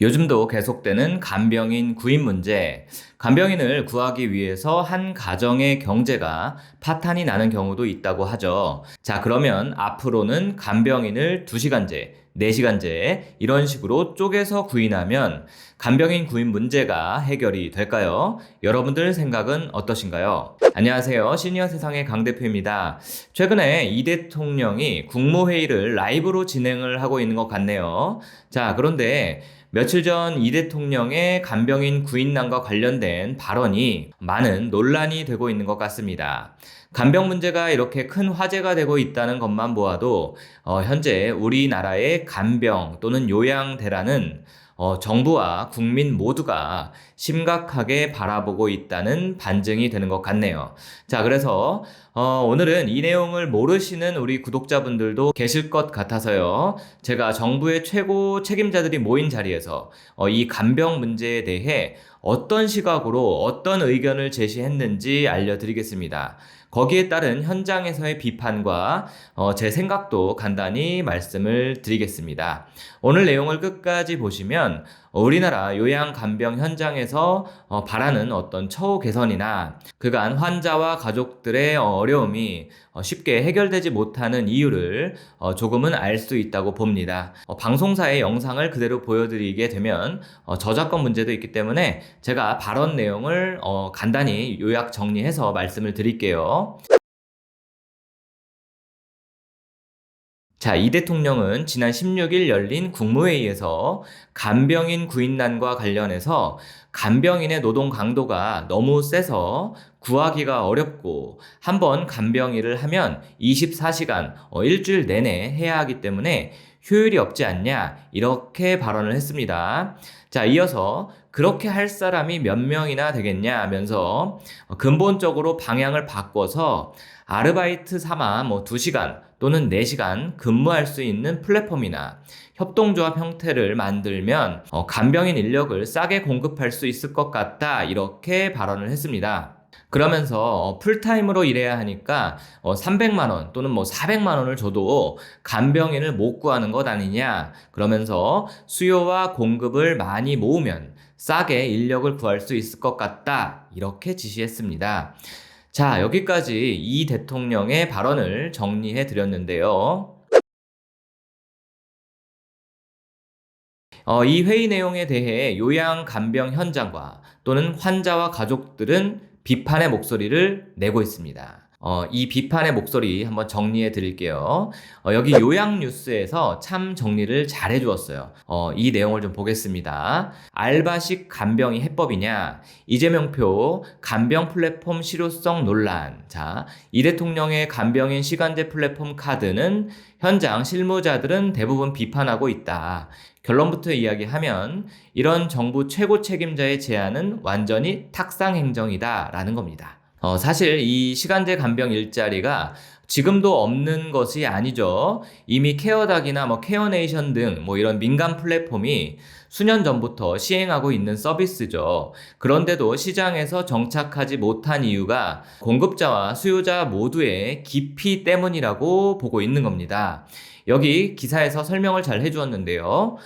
요즘도 계속되는 간병인 구인 문제. 간병인을 구하기 위해서 한 가정의 경제가 파탄이 나는 경우도 있다고 하죠. 자, 그러면 앞으로는 간병인을 2시간제, 4시간제 이런 식으로 쪼개서 구인하면 간병인 구인 문제가 해결이 될까요? 여러분들 생각은 어떠신가요? 안녕하세요. 시니어 세상의 강 대표입니다. 최근에 이 대통령이 국무회의를 라이브로 진행을 하고 있는 것 같네요. 자, 그런데 며칠 전 이 대통령의 간병인 구인난과 관련된 발언이 많은 논란이 되고 있는 것 같습니다. 간병 문제가 이렇게 큰 화제가 되고 있다는 것만 보아도 어, 현재 우리나라의 간병 또는 요양대라는 어, 정부와 국민 모두가 심각하게 바라보고 있다는 반증이 되는 것 같네요. 자, 그래서 어, 오늘은 이 내용을 모르시는 우리 구독자분들도 계실 것 같아서요. 제가 정부의 최고 책임자들이 모인 자리에서 어, 이 간병 문제에 대해 어떤 시각으로 어떤 의견을 제시했는지 알려드리겠습니다. 거기에 따른 현장에서의 비판과 어, 제 생각도 간단히 말씀을 드리겠습니다. 오늘 내용을 끝까지 보시면 우리나라 요양 간병 현장에서 어, 바라는 어떤 처우 개선이나 그간 환자와 가족들의 어려움이 어, 쉽게 해결되지 못하는 이유를 어, 조금은 알 수 있다고 봅니다. 어, 방송사의 영상을 그대로 보여드리게 되면 어, 저작권 문제도 있기 때문에 제가 발언 내용을 어, 간단히 요약 정리해서 말씀을 드릴게요. 자, 이 대통령은 지난 16일 열린 국무회의에서 간병인 구인난과 관련해서 간병인의 노동 강도가 너무 세서 구하기가 어렵고 한 번 간병일을 하면 24시간, 어, 일주일 내내 해야 하기 때문에 효율이 없지 않냐 이렇게 발언을 했습니다. 자, 이어서 그렇게 할 사람이 몇 명이나 되겠냐 하면서 근본적으로 방향을 바꿔서 아르바이트 삼아 뭐 2시간 또는 4시간 근무할 수 있는 플랫폼이나 협동조합 형태를 만들면 어, 간병인 인력을 싸게 공급할 수 있을 것 같다 이렇게 발언을 했습니다. 그러면서 어, 풀타임으로 일해야 하니까 어, 300만 원 또는 뭐 400만 원을 줘도 간병인을 못 구하는 것 아니냐 그러면서 수요와 공급을 많이 모으면 싸게 인력을 구할 수 있을 것 같다 이렇게 지시했습니다. 자, 여기까지 이 대통령의 발언을 정리해 드렸는데요. 어, 이 회의 내용에 대해 요양 간병 현장과 또는 환자와 가족들은 비판의 목소리를 내고 있습니다. 어, 이 비판의 목소리 한번 정리해 드릴게요. 어, 여기 요양 뉴스에서 참 정리를 잘 해주었어요. 어, 이 내용을 좀 보겠습니다. 알바식 간병이 해법이냐? 이재명표 간병 플랫폼 실효성 논란. 자, 이 대통령의 간병인 시간제 플랫폼 카드는 현장 실무자들은 대부분 비판하고 있다. 결론부터 이야기하면 이런 정부 최고 책임자의 제안은 완전히 탁상 행정이다라는 겁니다. 어, 사실 이 시간제 간병 일자리가 지금도 없는 것이 아니죠. 이미 케어닥이나 뭐 케어네이션 등 뭐 이런 민간 플랫폼이 수년 전부터 시행하고 있는 서비스죠. 그런데도 시장에서 정착하지 못한 이유가 공급자와 수요자 모두의 기피 때문이라고 보고 있는 겁니다. 여기 기사에서 설명을 잘 해주었는데요.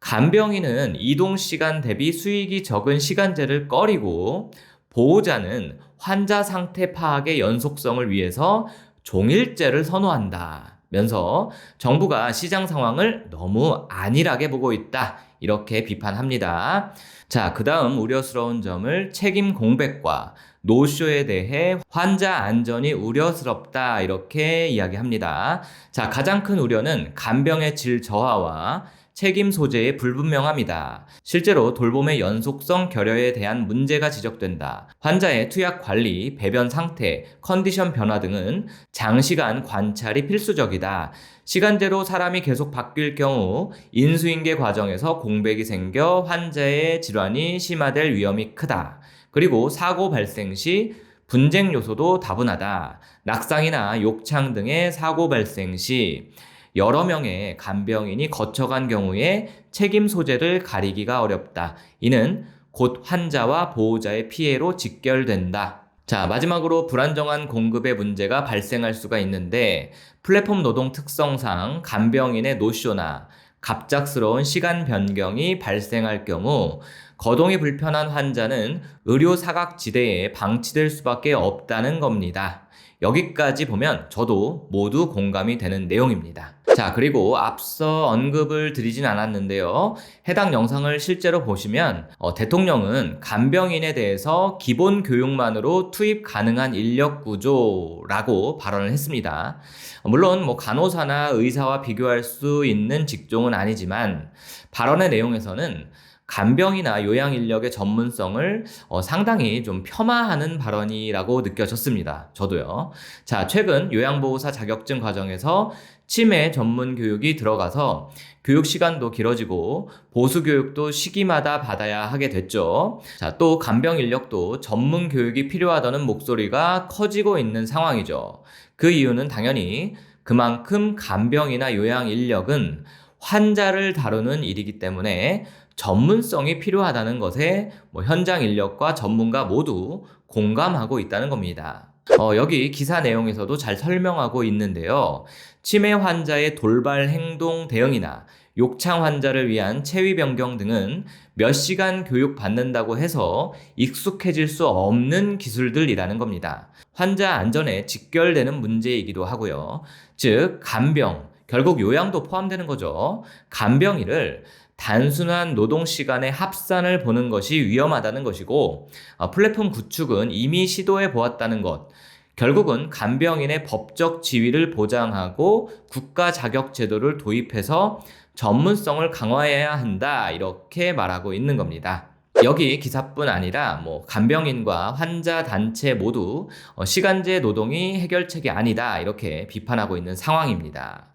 간병인은 이동 시간 대비 수익이 적은 시간제를 꺼리고 보호자는 환자 상태 파악의 연속성을 위해서 종일제를 선호한다. 면서 정부가 시장 상황을 너무 안일하게 보고 있다. 이렇게 비판합니다. 자, 그 다음 우려스러운 점을 책임 공백과 노쇼에 대해 환자 안전이 우려스럽다. 이렇게 이야기합니다. 자, 가장 큰 우려는 간병의 질 저하와 책임 소재의 불분명함이다. 실제로 돌봄의 연속성 결여에 대한 문제가 지적된다. 환자의 투약 관리, 배변 상태, 컨디션 변화 등은 장시간 관찰이 필수적이다. 시간대로 사람이 계속 바뀔 경우 인수인계 과정에서 공백이 생겨 환자의 질환이 심화될 위험이 크다. 그리고 사고 발생 시 분쟁 요소도 다분하다. 낙상이나 욕창 등의 사고 발생 시 여러 명의 간병인이 거쳐간 경우에 책임 소재를 가리기가 어렵다. 이는 곧 환자와 보호자의 피해로 직결된다. 자, 마지막으로 불안정한 공급의 문제가 발생할 수가 있는데 플랫폼 노동 특성상 간병인의 노쇼나 갑작스러운 시간 변경이 발생할 경우 거동이 불편한 환자는 의료 사각 지대에 방치될 수밖에 없다는 겁니다. 여기까지 보면 저도 모두 공감이 되는 내용입니다. 자, 그리고 앞서 언급을 드리진 않았는데요. 해당 영상을 실제로 보시면 어, 대통령은 간병인에 대해서 기본 교육만으로 투입 가능한 인력 구조라고 발언을 했습니다. 물론 뭐 간호사나 의사와 비교할 수 있는 직종은 아니지만 발언의 내용에서는 간병이나 요양 인력의 전문성을 어, 상당히 좀 폄하하는 발언이라고 느껴졌습니다. 저도요. 자, 최근 요양보호사 자격증 과정에서 치매 전문 교육이 들어가서 교육 시간도 길어지고 보수 교육도 시기마다 받아야 하게 됐죠. 자, 또 간병 인력도 전문 교육이 필요하다는 목소리가 커지고 있는 상황이죠. 그 이유는 당연히 그만큼 간병이나 요양 인력은 환자를 다루는 일이기 때문에 전문성이 필요하다는 것에 뭐 현장 인력과 전문가 모두 공감하고 있다는 겁니다. 어, 여기 기사 내용에서도 잘 설명하고 있는데요. 치매 환자의 돌발 행동 대응이나 욕창 환자를 위한 체위 변경 등은 몇 시간 교육 받는다고 해서 익숙해질 수 없는 기술들이라는 겁니다. 환자 안전에 직결되는 문제이기도 하고요. 즉, 간병, 결국 요양도 포함되는 거죠. 간병일을 단순한 노동 시간의 합산을 보는 것이 위험하다는 것이고 어, 플랫폼 구축은 이미 시도해 보았다는 것. 결국은 간병인의 법적 지위를 보장하고 국가 자격 제도를 도입해서 전문성을 강화해야 한다 이렇게 말하고 있는 겁니다. 여기 기사뿐 아니라 뭐 간병인과 환자 단체 모두 어, 시간제 노동이 해결책이 아니다 이렇게 비판하고 있는 상황입니다.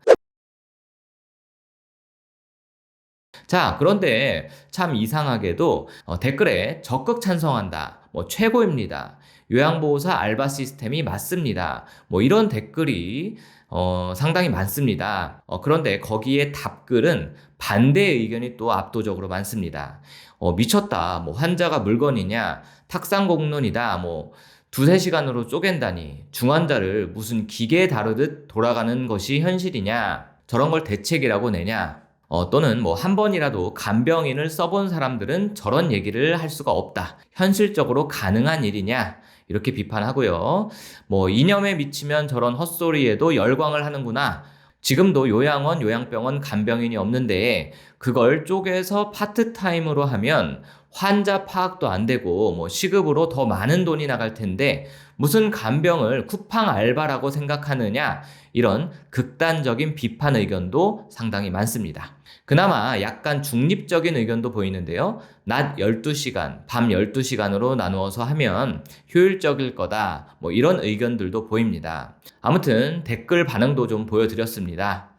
자, 그런데 참 이상하게도 어, 댓글에 적극 찬성한다. 뭐 최고입니다. 요양보호사 알바 시스템이 맞습니다. 뭐 이런 댓글이 어, 상당히 많습니다. 어, 그런데 거기에 답글은 반대 의견이 또 압도적으로 많습니다. 어, 미쳤다. 뭐 환자가 물건이냐? 탁상 공론이다. 뭐 두세 시간으로 쪼갠다니 중환자를 무슨 기계 다루듯 돌아가는 것이 현실이냐? 저런 걸 대책이라고 내냐? 어, 또는 뭐 한 번이라도 간병인을 써본 사람들은 저런 얘기를 할 수가 없다. 현실적으로 가능한 일이냐? 이렇게 비판하고요. 뭐 이념에 미치면 저런 헛소리에도 열광을 하는구나. 지금도 요양원, 요양병원 간병인이 없는데 그걸 쪼개서 파트타임으로 하면 환자 파악도 안 되고 뭐 시급으로 더 많은 돈이 나갈 텐데 무슨 간병을 쿠팡 알바라고 생각하느냐 이런 극단적인 비판 의견도 상당히 많습니다. 그나마 약간 중립적인 의견도 보이는데요. 낮 12시간, 밤 12시간으로 나누어서 하면 효율적일 거다. 뭐 이런 의견들도 보입니다. 아무튼 댓글 반응도 좀 보여드렸습니다.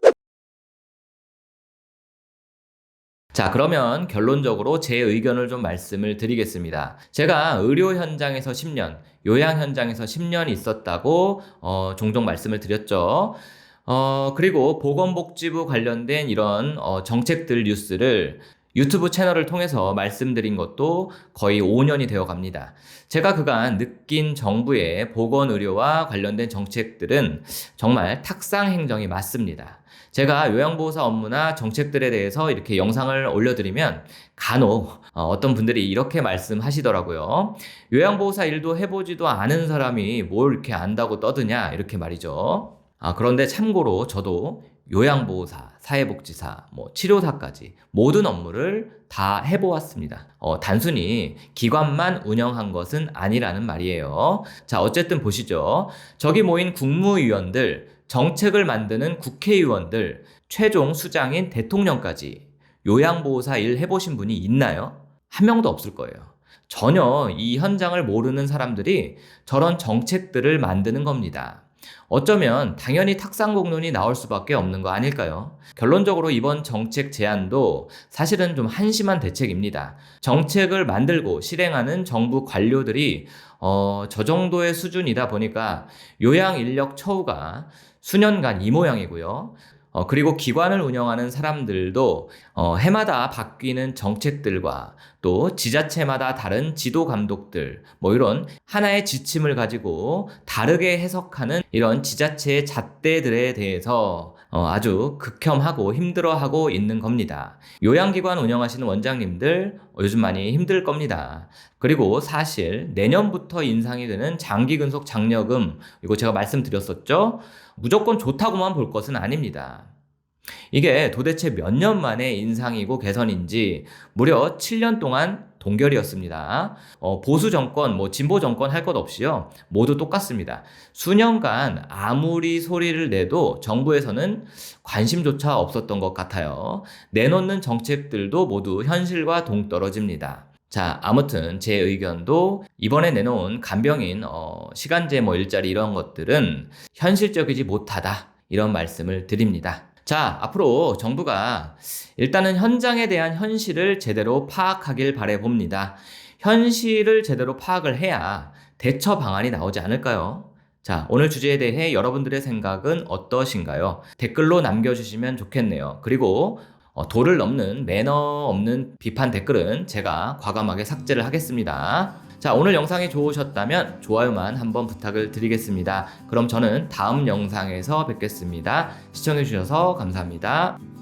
자, 그러면 결론적으로 제 의견을 좀 말씀을 드리겠습니다. 제가 의료 현장에서 10년, 요양 현장에서 10년 있었다고 어, 종종 말씀을 드렸죠. 어, 그리고 보건복지부 관련된 이런 어, 정책들 뉴스를 유튜브 채널을 통해서 말씀드린 것도 거의 5년이 되어 갑니다. 제가 그간 느낀 정부의 보건의료와 관련된 정책들은 정말 탁상 행정이 맞습니다. 제가 요양보호사 업무나 정책들에 대해서 이렇게 영상을 올려드리면 간혹 어, 어떤 분들이 이렇게 말씀하시더라고요. 요양보호사 일도 해보지도 않은 사람이 뭘 이렇게 안다고 떠드냐 이렇게 말이죠. 아, 그런데 참고로 저도 요양보호사, 사회복지사, 뭐 치료사까지 모든 업무를 다 해보았습니다. 어, 단순히 기관만 운영한 것은 아니라는 말이에요. 자, 어쨌든 보시죠. 저기 모인 국무위원들, 정책을 만드는 국회의원들, 최종 수장인 대통령까지 요양보호사 일 해보신 분이 있나요? 한 명도 없을 거예요. 전혀 이 현장을 모르는 사람들이 저런 정책들을 만드는 겁니다. 어쩌면 당연히 탁상공론이 나올 수밖에 없는 거 아닐까요? 결론적으로 이번 정책 제안도 사실은 좀 한심한 대책입니다. 정책을 만들고 실행하는 정부 관료들이 어, 저 정도의 수준이다 보니까 요양 인력 처우가 수년간 이 모양이고요. 어, 그리고 기관을 운영하는 사람들도 어, 해마다 바뀌는 정책들과 또 지자체마다 다른 지도 감독들 뭐 이런 하나의 지침을 가지고 다르게 해석하는 이런 지자체의 잣대들에 대해서 어, 아주 극혐하고 힘들어하고 있는 겁니다. 요양기관 운영하시는 원장님들 어, 요즘 많이 힘들 겁니다. 그리고 사실 내년부터 인상이 되는 장기근속 장려금 이거 제가 말씀드렸었죠. 무조건 좋다고만 볼 것은 아닙니다. 이게 도대체 몇 년 만에 인상이고 개선인지 무려 7년 동안 동결이었습니다. 어, 보수 정권, 뭐 진보 정권 할 것 없이요. 모두 똑같습니다. 수년간 아무리 소리를 내도 정부에서는 관심조차 없었던 것 같아요. 내놓는 정책들도 모두 현실과 동떨어집니다. 자, 아무튼 제 의견도 이번에 내놓은 간병인 어, 시간제 뭐 일자리 이런 것들은 현실적이지 못하다 이런 말씀을 드립니다. 자, 앞으로 정부가 일단은 현장에 대한 현실을 제대로 파악하길 바래 봅니다. 현실을 제대로 파악을 해야 대처 방안이 나오지 않을까요? 자, 오늘 주제에 대해 여러분들의 생각은 어떠신가요? 댓글로 남겨주시면 좋겠네요. 그리고 어, 도를 넘는 매너 없는 비판 댓글은 제가 과감하게 삭제를 하겠습니다. 자, 오늘 영상이 좋으셨다면 좋아요만 한번 부탁을 드리겠습니다. 그럼 저는 다음 영상에서 뵙겠습니다. 시청해주셔서 감사합니다.